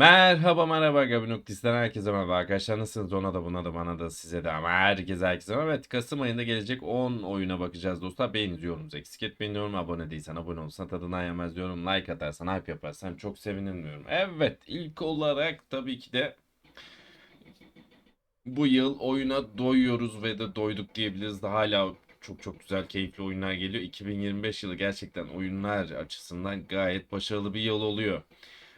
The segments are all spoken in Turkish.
Merhaba merhaba Gabinoktis'ten herkese merhaba arkadaşlar nasılsınız ona da buna da bana da size de ama herkese herkese merhaba. Evet Kasım ayında gelecek 10 oyuna bakacağız dostlar beğeni diyoruz eksik etmeyin diyorum abone değilsen abone olsan tadından yemez diyorum like atarsan hype yaparsan çok sevinirim diyorum. Evet ilk olarak tabii ki de bu yıl oyuna doyuyoruz ve de doyduk diyebiliriz de hala çok çok güzel keyifli oyunlar geliyor. 2025 yılı gerçekten oyunlar açısından gayet başarılı bir yıl oluyor.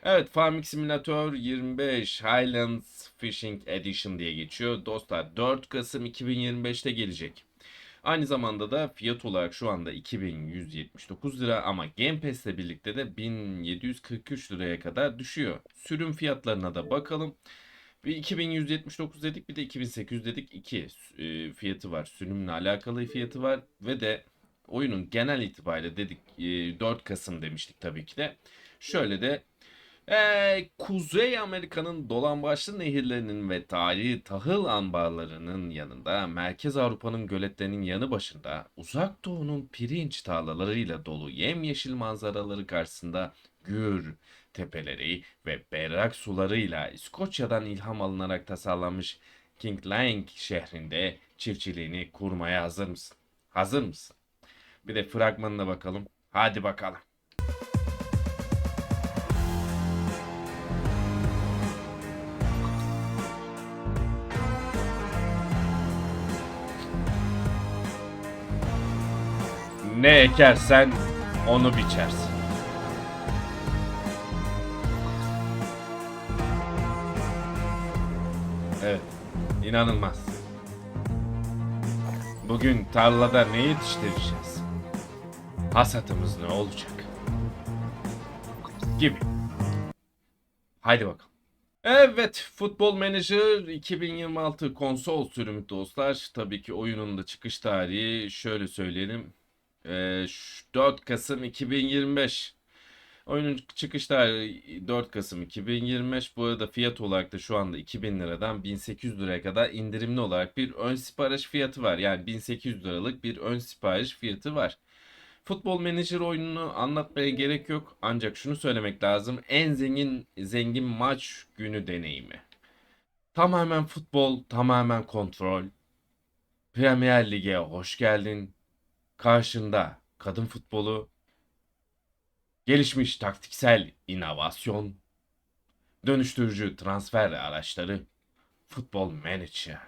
Evet Farming Simulator 25 Highlands Fishing Edition diye geçiyor. Dostlar 4 Kasım 2025'te gelecek. Aynı zamanda da fiyat olarak şu anda 2179 lira ama Game Pass'le birlikte de 1743 liraya kadar düşüyor. Sürüm fiyatlarına da bakalım. Bir 2179 dedik bir de 2800 dedik. iki e, fiyatı var. Sürümle alakalı fiyatı var ve de oyunun genel itibariyle dedik e, 4 Kasım demiştik tabii ki de. Şöyle de ee, Kuzey Amerika'nın dolambaçlı nehirlerinin ve tarihi tahıl ambarlarının yanında Merkez Avrupa'nın göletlerinin yanı başında Uzak Doğu'nun pirinç tarlalarıyla dolu yemyeşil manzaraları karşısında gür tepeleri ve berrak sularıyla İskoçya'dan ilham alınarak tasarlanmış Kinglang şehrinde çiftçiliğini kurmaya hazır mısın? Hazır mısın? Bir de fragmanına bakalım. Hadi bakalım. Ne ekersen onu biçersin. Evet, inanılmaz. Bugün tarlada ne yetiştireceğiz? Hasatımız ne olacak? Gibi. Haydi bakalım. Evet, Football Manager 2026 konsol sürümü dostlar. Tabii ki oyunun da çıkış tarihi şöyle söyleyelim. Ee, ş- 4 Kasım 2025. Oyunun çıkış tarihi 4 Kasım 2025. Bu arada fiyat olarak da şu anda 2000 liradan 1800 liraya kadar indirimli olarak bir ön sipariş fiyatı var. Yani 1800 liralık bir ön sipariş fiyatı var. Futbol Manager oyununu anlatmaya gerek yok. Ancak şunu söylemek lazım. En zengin zengin maç günü deneyimi. Tamamen futbol, tamamen kontrol. Premier Lig'e hoş geldin. Karşında kadın futbolu, gelişmiş taktiksel inovasyon, dönüştürücü transfer araçları, futbol manager.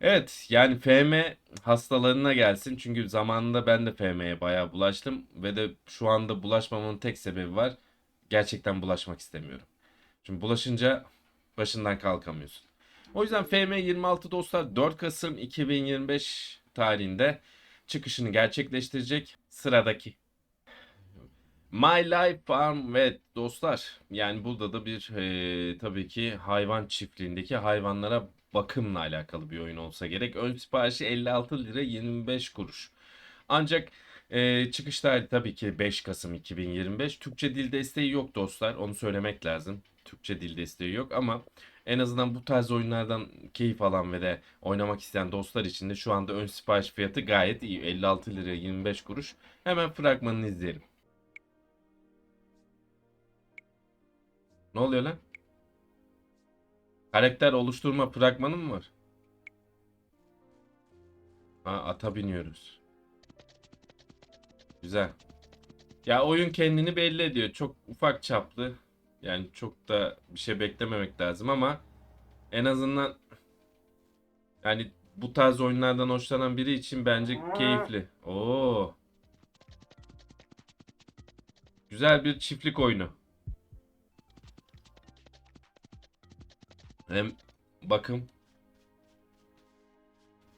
Evet yani FM hastalarına gelsin çünkü zamanında ben de FM'ye bayağı bulaştım ve de şu anda bulaşmamın tek sebebi var. Gerçekten bulaşmak istemiyorum. Çünkü bulaşınca başından kalkamıyorsun. O yüzden FM 26 dostlar 4 Kasım 2025 tarihinde çıkışını gerçekleştirecek. Sıradaki. My Life Farm ve dostlar yani burada da bir eee, tabii ki hayvan çiftliğindeki hayvanlara bakımla alakalı bir oyun olsa gerek. Ön siparişi 56 lira 25 kuruş. Ancak eee çıkış tarihi tabii ki 5 Kasım 2025. Türkçe dil desteği yok dostlar. Onu söylemek lazım. Türkçe dil desteği yok ama en azından bu tarz oyunlardan keyif alan ve de oynamak isteyen dostlar için de şu anda ön sipariş fiyatı gayet iyi. 56 lira 25 kuruş. Hemen fragmanını izleyelim. Ne oluyor lan? Karakter oluşturma fragmanı mı var? Ha ata biniyoruz. Güzel. Ya oyun kendini belli ediyor. Çok ufak çaplı. Yani çok da bir şey beklememek lazım ama en azından yani bu tarz oyunlardan hoşlanan biri için bence keyifli. Oo. Güzel bir çiftlik oyunu. Hem bakım.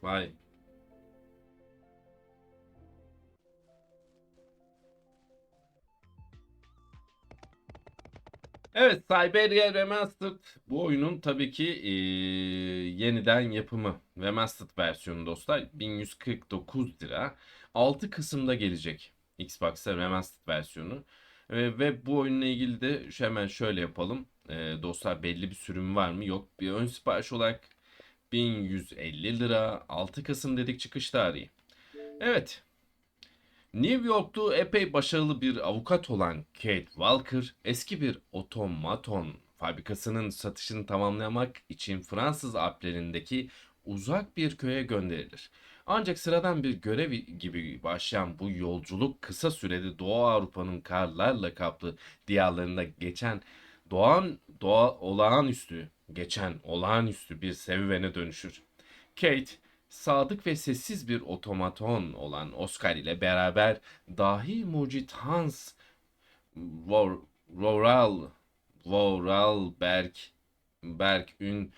Vay. Evet, Siberia Remastered bu oyunun tabii ki eee, yeniden yapımı Remastered versiyonu dostlar 1149 lira. 6 Kasım'da gelecek Xbox'a Remastered versiyonu. Ve, ve bu oyunla ilgili de şu- hemen şöyle yapalım. Eee, dostlar belli bir sürüm var mı? Yok. Bir ön sipariş olarak 1150 lira. 6 Kasım dedik çıkış tarihi. Evet. New York'ta epey başarılı bir avukat olan Kate Walker eski bir otomaton fabrikasının satışını tamamlamak için Fransız Alplerindeki uzak bir köye gönderilir. Ancak sıradan bir görev gibi başlayan bu yolculuk kısa sürede Doğu Avrupa'nın karlarla kaplı diyarlarında geçen doğan doğa olağanüstü geçen olağanüstü bir serüvene dönüşür. Kate, sadık ve sessiz bir otomaton olan Oscar ile beraber dahi mucit Hans Vor, Voral Vorarlberg Berg'ün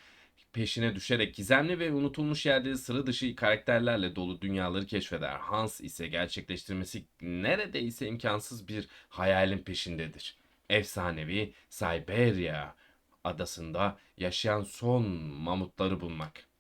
peşine düşerek gizemli ve unutulmuş yerleri sıra dışı karakterlerle dolu dünyaları keşfeder. Hans ise gerçekleştirmesi neredeyse imkansız bir hayalin peşindedir. Efsanevi Siberia adasında yaşayan son mamutları bulmak.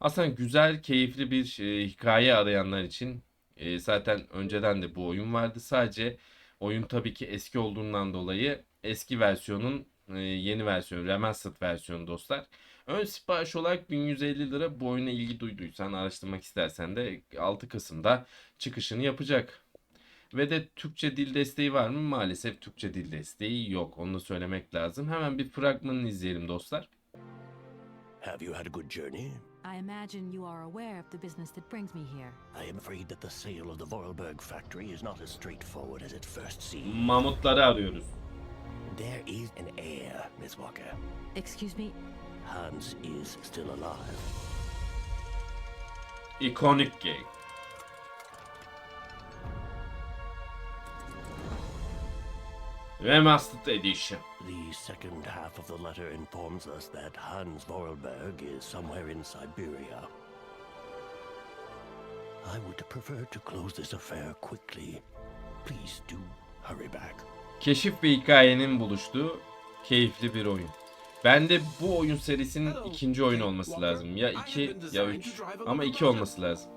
Aslında güzel, keyifli bir e, hikaye arayanlar için e, zaten önceden de bu oyun vardı. Sadece oyun tabii ki eski olduğundan dolayı eski versiyonun e, yeni versiyonu, remastered versiyonu dostlar. Ön sipariş olarak 1150 lira bu oyuna ilgi duyduysan, araştırmak istersen de 6 Kasım'da çıkışını yapacak. Ve de Türkçe dil desteği var mı? Maalesef Türkçe dil desteği yok. Onu da söylemek lazım. Hemen bir fragmanını izleyelim dostlar. Have you had a good journey? I imagine you are aware of the business that brings me here. I am afraid that the sale of the Vorarlberg factory is not as straightforward as it first seems. Mamutları arıyoruz. There is an heir, Miss Walker. Excuse me, Hans is still alive. Iconic game. Remastered Edition. The second half of the letter informs us that Hans Vorarlberg is somewhere in Siberia. I would prefer to close this affair quickly. Please do hurry back. Keşif ve hikayenin buluştuğu keyifli bir oyun. Bende bu oyun serisinin ikinci oyunu olması lazım. Ya iki ya üç. Ama iki olması lazım.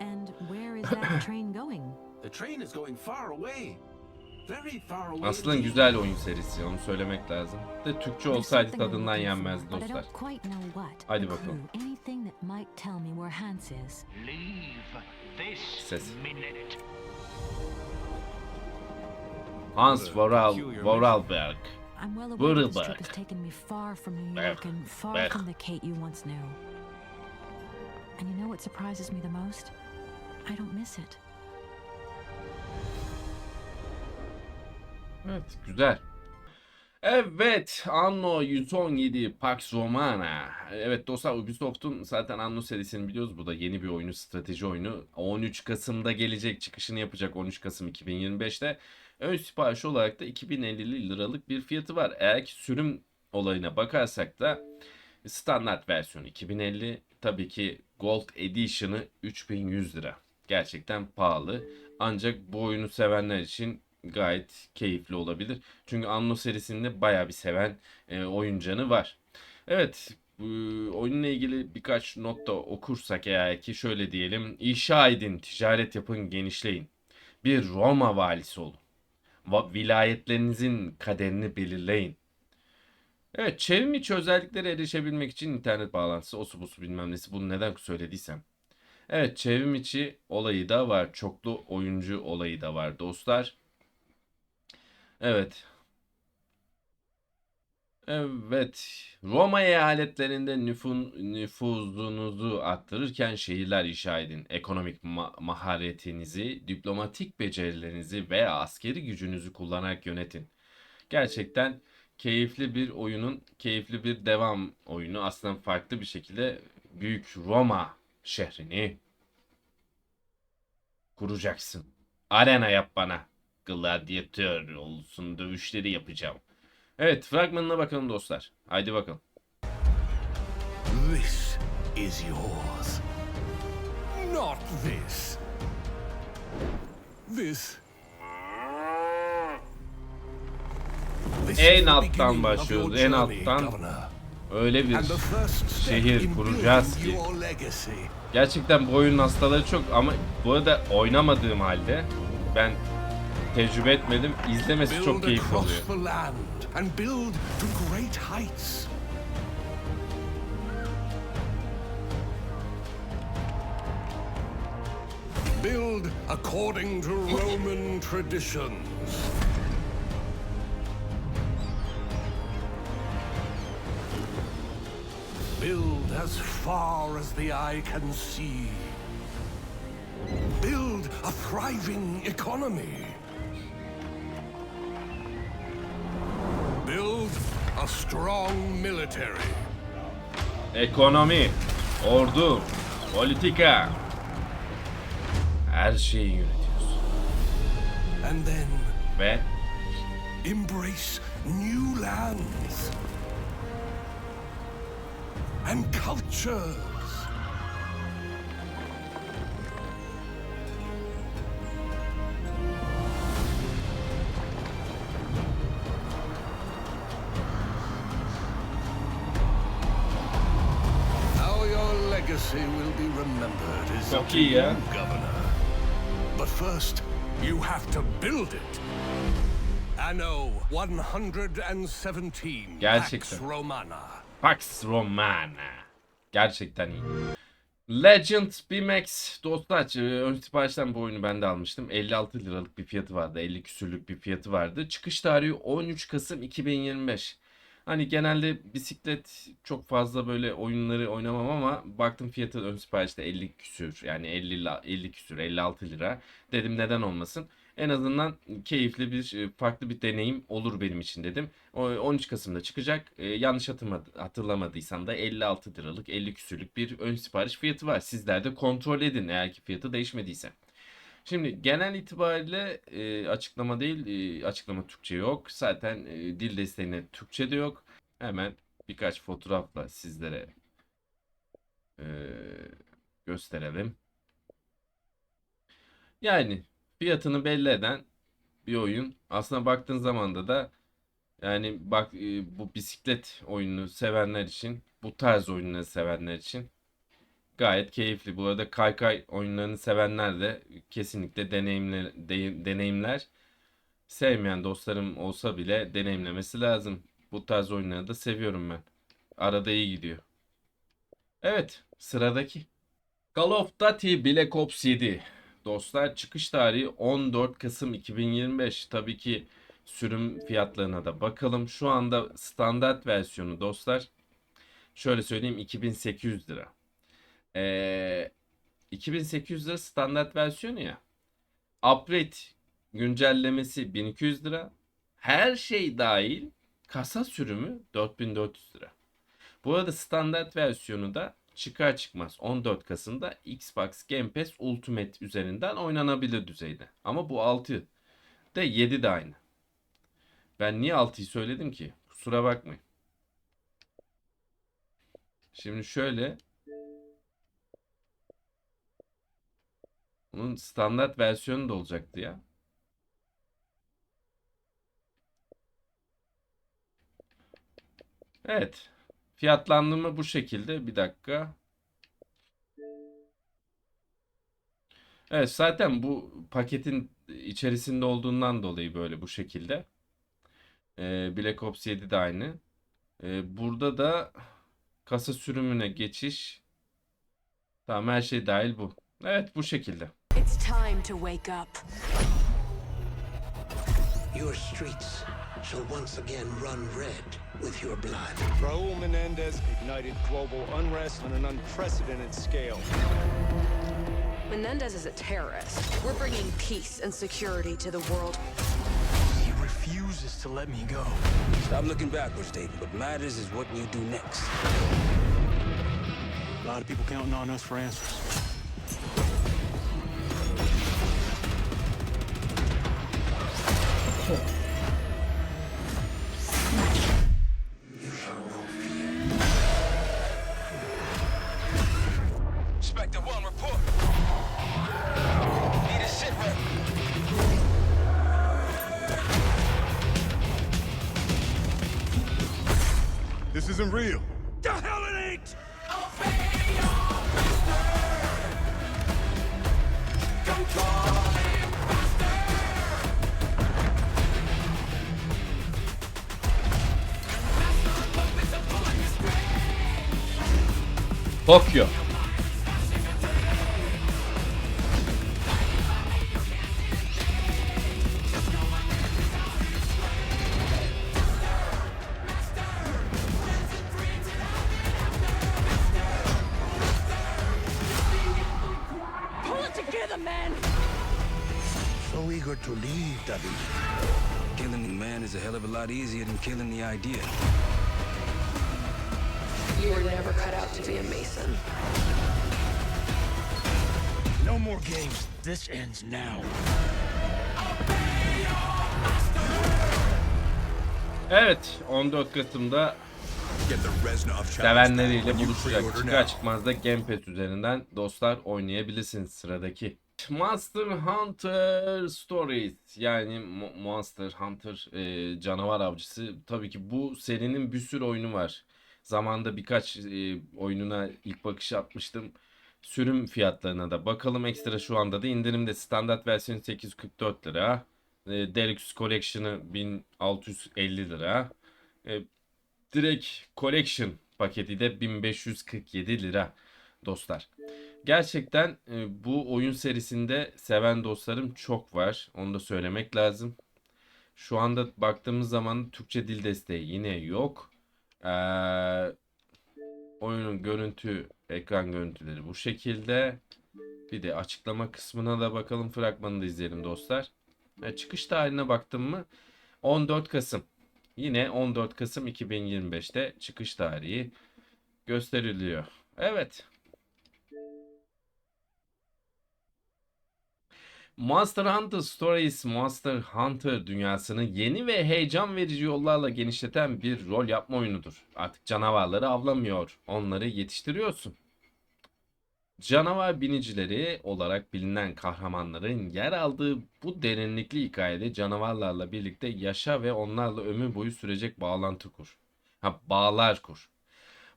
and where is that train going? The train is going far away. Aslında güzel oyun serisi onu söylemek lazım. De Türkçe olsaydı tadından I dostlar. A bakalım. Ses. Hans Voral, Vorarlberg. Vorarlberg. Berg. And you know what surprises me the most? I don't miss it. Evet güzel. Evet Anno 117 Pax Romana. Evet dostlar Ubisoft'un zaten Anno serisini biliyoruz. Bu da yeni bir oyunu, strateji oyunu. 13 Kasım'da gelecek çıkışını yapacak 13 Kasım 2025'te. Ön sipariş olarak da 2050 liralık bir fiyatı var. Eğer ki sürüm olayına bakarsak da standart versiyonu 2050 tabii ki Gold Edition'ı 3100 lira. Gerçekten pahalı. Ancak bu oyunu sevenler için gayet keyifli olabilir. Çünkü Anno serisinde baya bir seven e, oyuncanı var. Evet, bu oyunla ilgili birkaç not da okursak eğer ki şöyle diyelim. İnşa edin, ticaret yapın, genişleyin. Bir Roma valisi olun. Vilayetlerinizin kaderini belirleyin. Evet, çevrim içi özelliklere erişebilmek için internet bağlantısı, osu busu bilmem nesi bunu neden söylediysem. Evet, çevrim içi olayı da var. Çoklu oyuncu olayı da var dostlar. Evet. Evet. Roma eyaletlerinde nüfun, nüfuzunuzu arttırırken şehirler inşa edin. Ekonomik ma- maharetinizi, diplomatik becerilerinizi veya askeri gücünüzü kullanarak yönetin. Gerçekten keyifli bir oyunun, keyifli bir devam oyunu. Aslında farklı bir şekilde Büyük Roma şehrini kuracaksın. Arena yap bana. Gladyatör olsun dövüşleri yapacağım. Evet fragmanına bakalım dostlar. Haydi bakalım. This is yours. Not this. This. This En alttan başlıyoruz, en alttan. Öyle bir şehir kuracağız ki. Gerçekten bu oyunun hastaları çok ama bu arada oynamadığım halde ben tecrübe etmedim. İzlemesi çok keyifli oluyor. Build according to Roman traditions. Build as far as the eye can see. Build a thriving economy. A strong military. Ekonomi, ordu, politika. Her şeyi yönetiyorsun. And then Ve embrace new lands and cultures. Çok iyi ya. Governor. But first, you have to build it. Anno 117 Gerçekten. Pax Romana. Pax Romana. Gerçekten iyi. Legend BMX dostlar e, ön siparişten bu oyunu ben de almıştım. 56 liralık bir fiyatı vardı. 50 küsürlük bir fiyatı vardı. Çıkış tarihi 13 Kasım 2025. Hani genelde bisiklet çok fazla böyle oyunları oynamam ama baktım fiyatı ön siparişte 50 küsür yani 50 la- 50 küsür 56 lira. Dedim neden olmasın. En azından keyifli bir e, farklı bir deneyim olur benim için dedim. O 13 Kasım'da çıkacak. E, yanlış hatırlama- hatırlamadıysam da 56 liralık 50 küsürlük bir ön sipariş fiyatı var. Sizler de kontrol edin eğer ki fiyatı değişmediyse. Şimdi genel itibariyle e, açıklama değil, e, açıklama Türkçe yok. Zaten e, dil desteğine Türkçe de yok. Hemen birkaç fotoğrafla sizlere e, gösterelim. Yani fiyatını belli eden bir oyun. Aslında baktığın zaman da yani bak e, bu bisiklet oyununu sevenler için, bu tarz oyunları sevenler için gayet keyifli. Bu arada kaykay oyunlarını sevenler de kesinlikle deneyimler, de- deneyimler. Sevmeyen dostlarım olsa bile deneyimlemesi lazım. Bu tarz oyunları da seviyorum ben. Arada iyi gidiyor. Evet, sıradaki. Call of Duty Black Ops 7. Dostlar çıkış tarihi 14 Kasım 2025. Tabii ki sürüm fiyatlarına da bakalım. Şu anda standart versiyonu dostlar. Şöyle söyleyeyim 2800 lira. Ee, 2800 lira standart versiyonu ya. Upgrade güncellemesi 1200 lira. Her şey dahil kasa sürümü 4400 lira. Bu arada standart versiyonu da çıkar çıkmaz 14 Kasım'da Xbox Game Pass Ultimate üzerinden oynanabilir düzeyde. Ama bu 6 de 7 de aynı. Ben niye 6'yı söyledim ki? Kusura bakmayın. Şimdi şöyle Bunun standart versiyonu da olacaktı ya. Evet. Fiyatlandırma bu şekilde. Bir dakika. Evet zaten bu paketin içerisinde olduğundan dolayı böyle bu şekilde. Ee, Black Ops 7 de aynı. Ee, burada da kasa sürümüne geçiş. Tamam her şey dahil bu. Evet bu şekilde. It's time to wake up. Your streets shall once again run red with your blood. Raul Menendez ignited global unrest on an unprecedented scale. Menendez is a terrorist. We're bringing peace and security to the world. He refuses to let me go. Stop looking backwards, Dayton. What matters is what you do next. A lot of people counting on us for answers. Isn't real. The hell it ain't! Tokyo. Eager to leave, David. Killing the man is a hell of a lot easier than killing the idea. You were never cut out to be a Mason. No more games. This ends now. Evet 14 Kasım'da sevenleriyle buluşacak. Çıkar çıkmaz da Game Pass üzerinden dostlar oynayabilirsiniz sıradaki. Monster Hunter Stories yani Mo- Monster Hunter e, canavar avcısı. Tabii ki bu serinin bir sürü oyunu var. Zamanda birkaç e, oyununa ilk bakış atmıştım. Sürüm fiyatlarına da bakalım ekstra şu anda da indirimde standart versiyonu 844 lira. E, Deluxe Collection'ı 1650 lira. E, direkt Collection paketi de 1547 lira dostlar. Gerçekten e, bu oyun serisinde seven dostlarım çok var. Onu da söylemek lazım. Şu anda baktığımız zaman Türkçe dil desteği yine yok. Ee, oyunun görüntü, ekran görüntüleri bu şekilde. Bir de açıklama kısmına da bakalım. Fragmanını da izleyelim dostlar. E, çıkış tarihine baktım mı? 14 Kasım. Yine 14 Kasım 2025'te çıkış tarihi gösteriliyor. Evet. Monster Hunter Stories Monster Hunter dünyasını yeni ve heyecan verici yollarla genişleten bir rol yapma oyunudur. Artık canavarları avlamıyor, onları yetiştiriyorsun. Canavar binicileri olarak bilinen kahramanların yer aldığı bu derinlikli hikayede canavarlarla birlikte yaşa ve onlarla ömür boyu sürecek bağlantı kur. Ha, bağlar kur.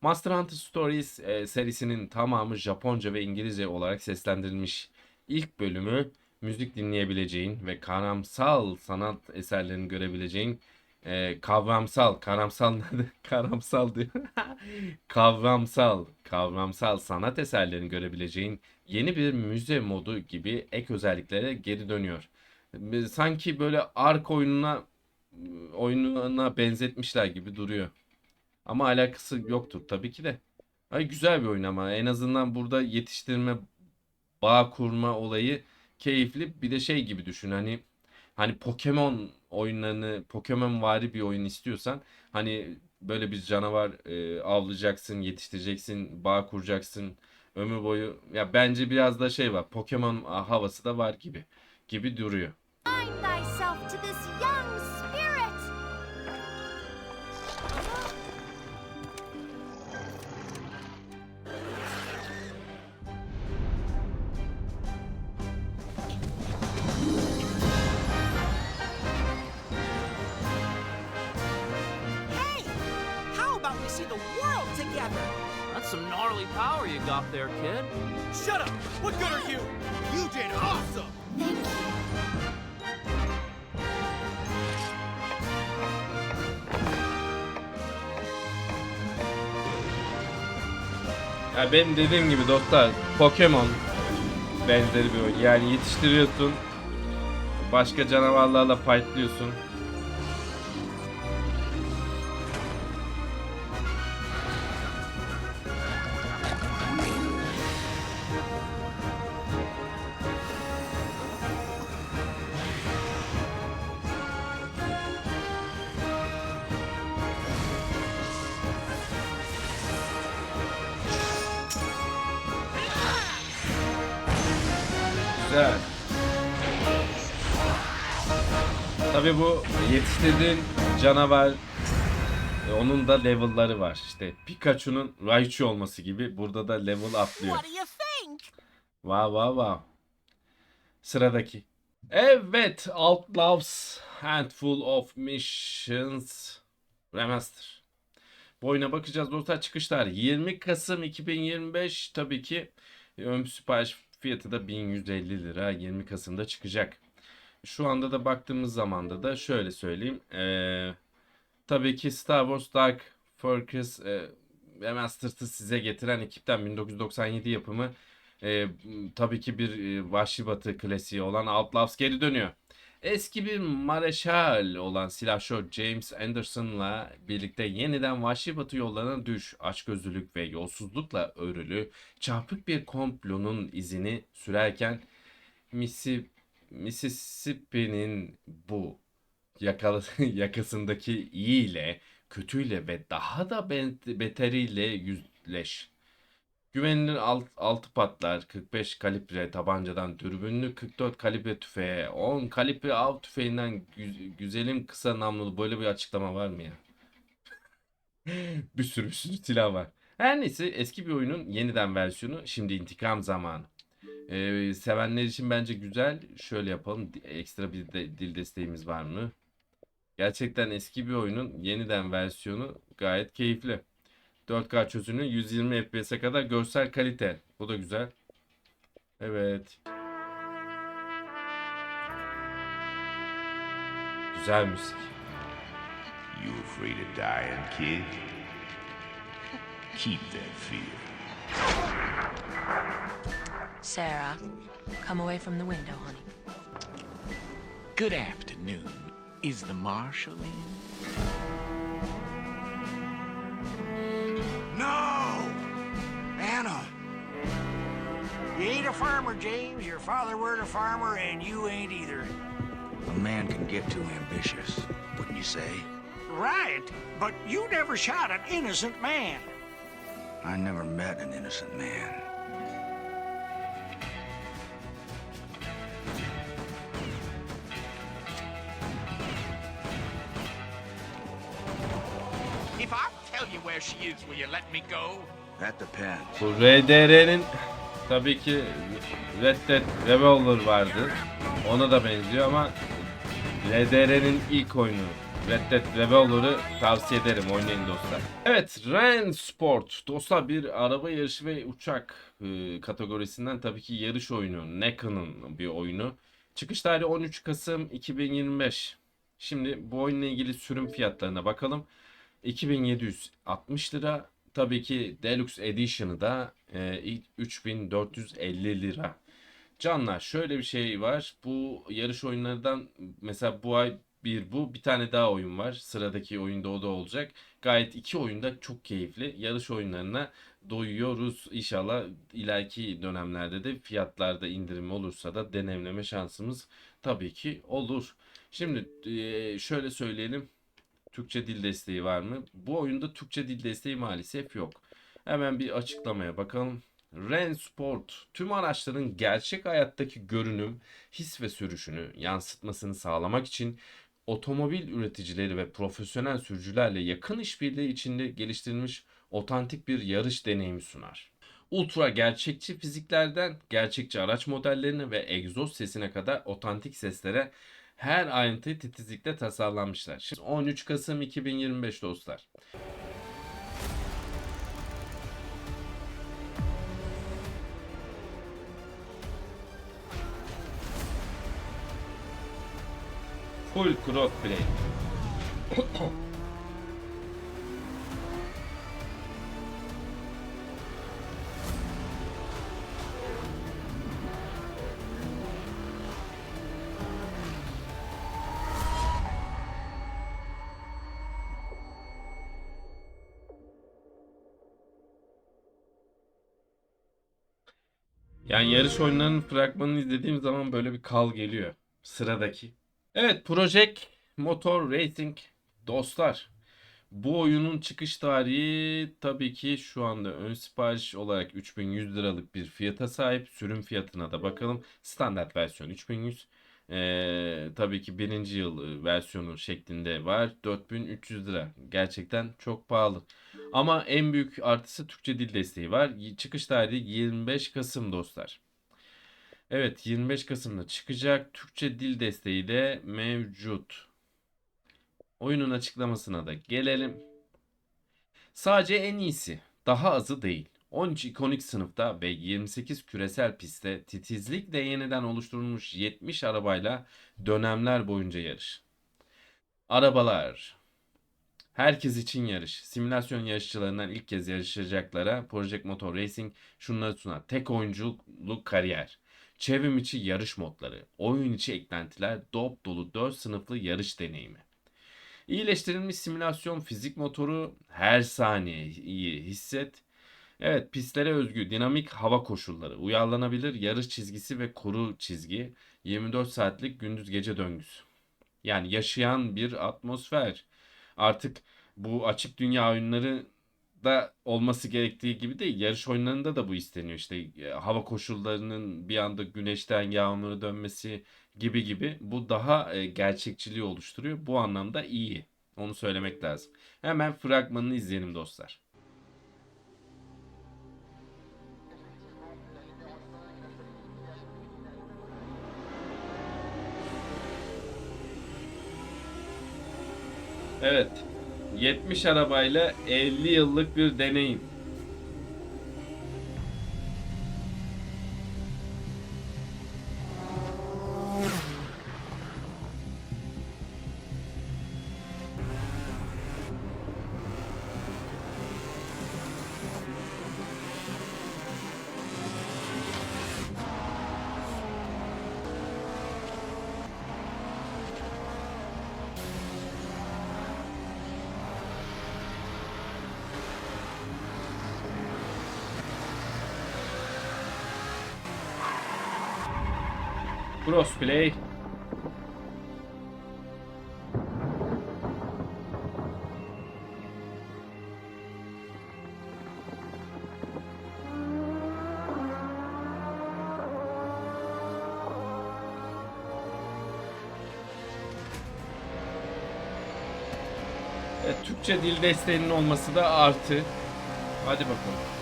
Monster Hunter Stories e, serisinin tamamı Japonca ve İngilizce olarak seslendirilmiş. İlk bölümü müzik dinleyebileceğin ve karamsal sanat eserlerini görebileceğin e, kavramsal, karamsal nerede? Karamsal diyor. kavramsal, kavramsal sanat eserlerini görebileceğin yeni bir müze modu gibi ek özelliklere geri dönüyor. E, Sanki böyle Ark oyununa oyununa benzetmişler gibi duruyor. Ama alakası yoktur tabii ki de. Ay güzel bir oyun ama en azından burada yetiştirme, bağ kurma olayı keyifli. Bir de şey gibi düşün hani hani Pokemon oyunlarını, Pokemon vari bir oyun istiyorsan hani böyle bir canavar e, avlayacaksın, yetiştireceksin, bağ kuracaksın ömür boyu. Ya bence biraz da şey var. Pokemon havası da var gibi gibi duruyor. Ya benim dediğim gibi dostlar Pokemon benzeri bir oyun. Yani yetiştiriyorsun. Başka canavarlarla fightlıyorsun. Yetiştirdiğin canavar e, onun da level'ları var. İşte Pikachu'nun Raichu olması gibi burada da level atlıyor. Wow wow wow. Sıradaki. Evet, Outlaws Handful of Missions Remaster. Bu oyuna bakacağız dostlar. Çıkış tarihi 20 Kasım 2025. Tabii ki ön sipariş fiyatı da 1150 lira 20 Kasım'da çıkacak. Şu anda da baktığımız zamanda da şöyle söyleyeyim. Ee, tabii ki Star Wars Dark Forces e, Remastered'ı size getiren ekipten 1997 yapımı e, tabii ki bir e, Vahşi Batı klasiği olan Outlaws geri dönüyor. Eski bir mareşal olan silahşör James Anderson'la birlikte yeniden Vahşi Batı yollarına düş, açgözlülük ve yolsuzlukla örülü çarpık bir komplonun izini sürerken Missy Mississippi'nin bu yakalı, yakasındaki iyi ile kötüyle ve daha da beteriyle yüzleş. Güvenilir alt, altı patlar 45 kalibre tabancadan dürbünlü 44 kalibre tüfeğe 10 kalibre av tüfeğinden gü- güzelim kısa namlulu böyle bir açıklama var mı ya? bir sürü bir sürü silah var. Her neyse eski bir oyunun yeniden versiyonu şimdi intikam zamanı. Ee, sevenler için bence güzel. Şöyle yapalım. Ekstra bir de, dil desteğimiz var mı? Gerçekten eski bir oyunun yeniden versiyonu gayet keyifli. 4K çözünürlüğü 120 FPS'e kadar görsel kalite. Bu da güzel. Evet. Güzel müzik. You afraid of dying, kid? Keep that fear. Sarah, come away from the window, honey. Good afternoon. Is the marshal in? No! Anna! You ain't a farmer, James. Your father weren't a farmer, and you ain't either. A man can get too ambitious, wouldn't you say? Right, but you never shot an innocent man. I never met an innocent man. She is, will you let me go? That depends. Bu RDR'nin tabii ki Red Dead Revolver vardı. Ona da benziyor ama RDR'nin ilk oyunu Red Dead Revolver'ı tavsiye ederim oynayın dostlar. Evet Ren Sport dostlar bir araba yarışı ve uçak e, kategorisinden tabii ki yarış oyunu NECA'nın bir oyunu. Çıkış tarihi 13 Kasım 2025. Şimdi bu oyunla ilgili sürüm fiyatlarına bakalım. 2760 lira. Tabii ki Deluxe Edition'ı da e, 3450 lira. Canlar şöyle bir şey var. Bu yarış oyunlarından mesela bu ay bir bu bir tane daha oyun var. Sıradaki oyunda o da olacak. Gayet iki oyunda çok keyifli. Yarış oyunlarına doyuyoruz. İnşallah ileriki dönemlerde de fiyatlarda indirim olursa da deneyimleme şansımız tabii ki olur. Şimdi e, şöyle söyleyelim. Türkçe dil desteği var mı? Bu oyunda Türkçe dil desteği maalesef yok. Hemen bir açıklamaya bakalım. Ren Sport tüm araçların gerçek hayattaki görünüm, his ve sürüşünü yansıtmasını sağlamak için otomobil üreticileri ve profesyonel sürücülerle yakın işbirliği içinde geliştirilmiş otantik bir yarış deneyimi sunar. Ultra gerçekçi fiziklerden gerçekçi araç modellerine ve egzoz sesine kadar otantik seslere her ayrıntı titizlikle tasarlanmışlar. Şimdi 13 Kasım 2025 dostlar. Full crossplay. Yani yarış oyunlarının fragmanını izlediğim zaman böyle bir kal geliyor. Sıradaki. Evet Project Motor Racing dostlar. Bu oyunun çıkış tarihi tabii ki şu anda ön sipariş olarak 3100 liralık bir fiyata sahip. Sürüm fiyatına da bakalım. Standart versiyon 3100. Ee, tabii ki birinci yıl versiyonu şeklinde var. 4300 lira. Gerçekten çok pahalı. Ama en büyük artısı Türkçe dil desteği var. Çıkış tarihi 25 Kasım dostlar. Evet 25 Kasım'da çıkacak. Türkçe dil desteği de mevcut. Oyunun açıklamasına da gelelim. Sadece en iyisi, daha azı değil. 13 ikonik sınıfta ve 28 küresel pistte titizlikle yeniden oluşturulmuş 70 arabayla dönemler boyunca yarış. Arabalar. Herkes için yarış. Simülasyon yarışçılarından ilk kez yarışacaklara Project Motor Racing şunları sunar. Tek oyunculuk kariyer. Çevrim içi yarış modları, oyun içi eklentiler, dop dolu 4 sınıflı yarış deneyimi. İyileştirilmiş simülasyon fizik motoru her saniye iyi hisset. Evet, pistlere özgü dinamik hava koşulları, uyarlanabilir yarış çizgisi ve koru çizgi, 24 saatlik gündüz gece döngüsü. Yani yaşayan bir atmosfer. Artık bu açık dünya oyunları da olması gerektiği gibi değil. Yarış oyunlarında da bu isteniyor. İşte e, hava koşullarının bir anda güneşten yağmura dönmesi gibi gibi. Bu daha e, gerçekçiliği oluşturuyor. Bu anlamda iyi. Onu söylemek lazım. Hemen fragmanını izleyelim dostlar. Evet. 70 arabayla 50 yıllık bir deneyim. Crossplay. Evet, Türkçe dil desteğinin olması da artı. Hadi bakalım.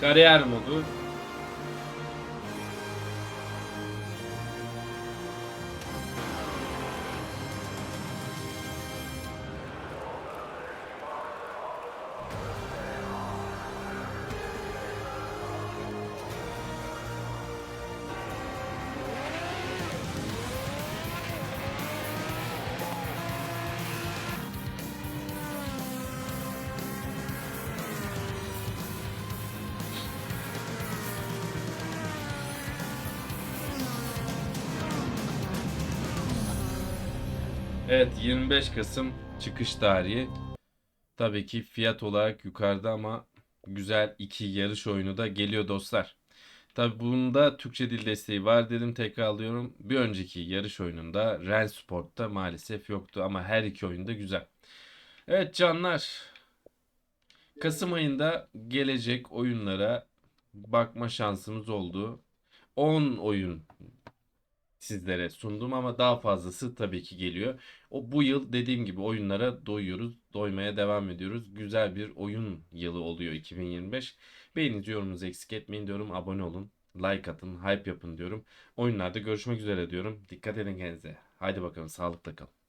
Kariyer modu. Evet 25 Kasım çıkış tarihi. Tabii ki fiyat olarak yukarıda ama güzel iki yarış oyunu da geliyor dostlar. Tabii bunda Türkçe dil desteği var dedim tekrarlıyorum. Bir önceki yarış oyununda Ren Sport'ta maalesef yoktu ama her iki oyunda güzel. Evet canlar. Kasım ayında gelecek oyunlara bakma şansımız oldu. 10 oyun sizlere sundum ama daha fazlası tabii ki geliyor. O bu yıl dediğim gibi oyunlara doyuyoruz, doymaya devam ediyoruz. Güzel bir oyun yılı oluyor 2025. Beğeninizi yorumunuzu eksik etmeyin diyorum. Abone olun, like atın, hype yapın diyorum. Oyunlarda görüşmek üzere diyorum. Dikkat edin kendinize. Haydi bakalım sağlıkla kalın.